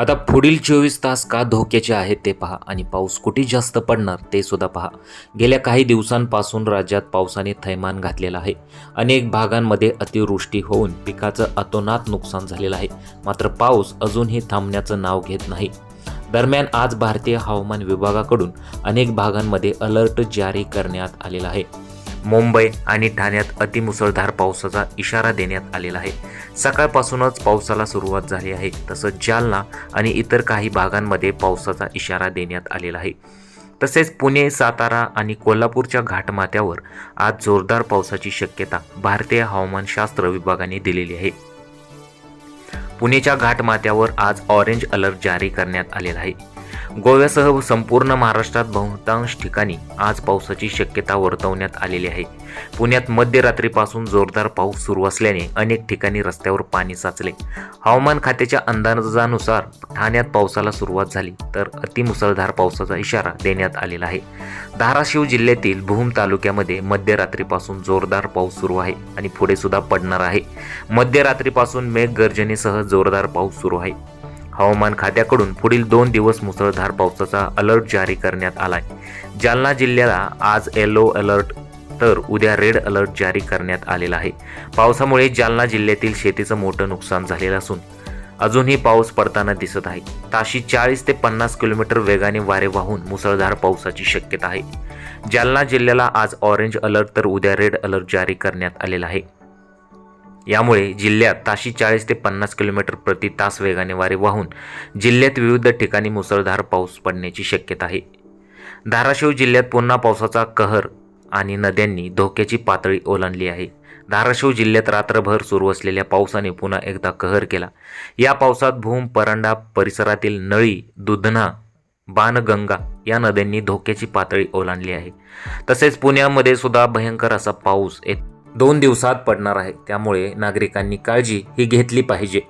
आता पुढील चोवीस तास का धोक्याचे आहेत ते पहा आणि पाऊस कुठे जास्त पडणार ते सुद्धा पहा. गेल्या काही दिवसांपासून राज्यात पावसाने थैमान घातलेलं आहे. अनेक भागांमध्ये अतिवृष्टी होऊन पिकाचं अतोनात नुकसान झालेलं आहे. मात्र पाऊस अजूनही थांबण्याचं नाव घेत नाही. दरम्यान आज भारतीय हवामान विभागाकडून अनेक भागांमध्ये अलर्ट जारी करण्यात आलेला आहे. मुंबई आणि ठाण्यात अतिमुसळधार पावसाचा इशारा देण्यात आलेला आहे. सकाळपासूनच पावसाला सुरुवात झाली आहे. तसंच जालना आणि इतर काही भागांमध्ये पावसाचा इशारा देण्यात आलेला आहे. तसेच पुणे सातारा आणि कोल्हापूरच्या घाटमाथ्यावर आज जोरदार पावसाची शक्यता भारतीय हवामानशास्त्र विभागाने दिलेली आहे. पुणेच्या घाटमाथ्यावर आज ऑरेंज अलर्ट जारी करण्यात आलेला आहे. गोव्यासह संपूर्ण महाराष्ट्रात बहुतांश ठिकाणी आज पावसाची शक्यता वर्तवण्यात आलेली आहे. पुण्यात मध्यरात्रीपासून जोरदार पाऊस सुरू असल्याने अनेक ठिकाणी रस्त्यावर पाणी साचले. हवामान खात्याच्या अंदाजानुसार ठाण्यात पावसाला सुरुवात झाली तर अतिमुसळधार पावसाचा इशारा देण्यात आलेला आहे. धाराशिव जिल्ह्यातील भूम तालुक्यामध्ये मध्यरात्रीपासून जोरदार पाऊस सुरू आहे आणि पुढे सुद्धा पडणार आहे. मध्यरात्रीपासून मेघगर्जनेसह जोरदार पाऊस सुरू आहे. हवामान खात्याकडून पुढील दोन दिवस मुसळधार पावसाचा अलर्ट जारी करण्यात आलाय. जालना जिल्ह्याला आज येलो अलर्ट तर उद्या रेड अलर्ट जारी करण्यात आलेला आहे. पावसामुळे जालना जिल्ह्यातील शेतीचं मोठं नुकसान झालेलं असून अजूनही पाऊस पडताना दिसत आहे. ताशी चाळीस ते पन्नास किलोमीटर वेगाने वारे वाहून मुसळधार पावसाची शक्यता आहे. जालना जिल्ह्याला आज ऑरेंज अलर्ट तर उद्या रेड अलर्ट जारी करण्यात आलेला आहे. यामुळे जिल्ह्यात ताशी चाळीस ते पन्नास किलोमीटर प्रति तास वेगाने वारे वाहून जिल्ह्यात विविध ठिकाणी मुसळधार पाऊस पडण्याची शक्यता आहे. धाराशिव जिल्ह्यात पुन्हा पावसाचा कहर आणि नद्यांनी धोक्याची पातळी ओलांडली आहे. धाराशिव जिल्ह्यात रात्रभर सुरू असलेल्या पावसाने पुन्हा एकदा कहर केला. या पावसात भूम परांडा परिसरातील नळी दुधना बाणगंगा या नद्यांनी धोक्याची पातळी ओलांडली आहे. तसेच पुण्यामध्ये सुद्धा भयंकर असा पाऊस येत दोन दिवसात पडणार आहे. त्यामुळे नागरिकांनी काळजी ही घेतली पाहिजे.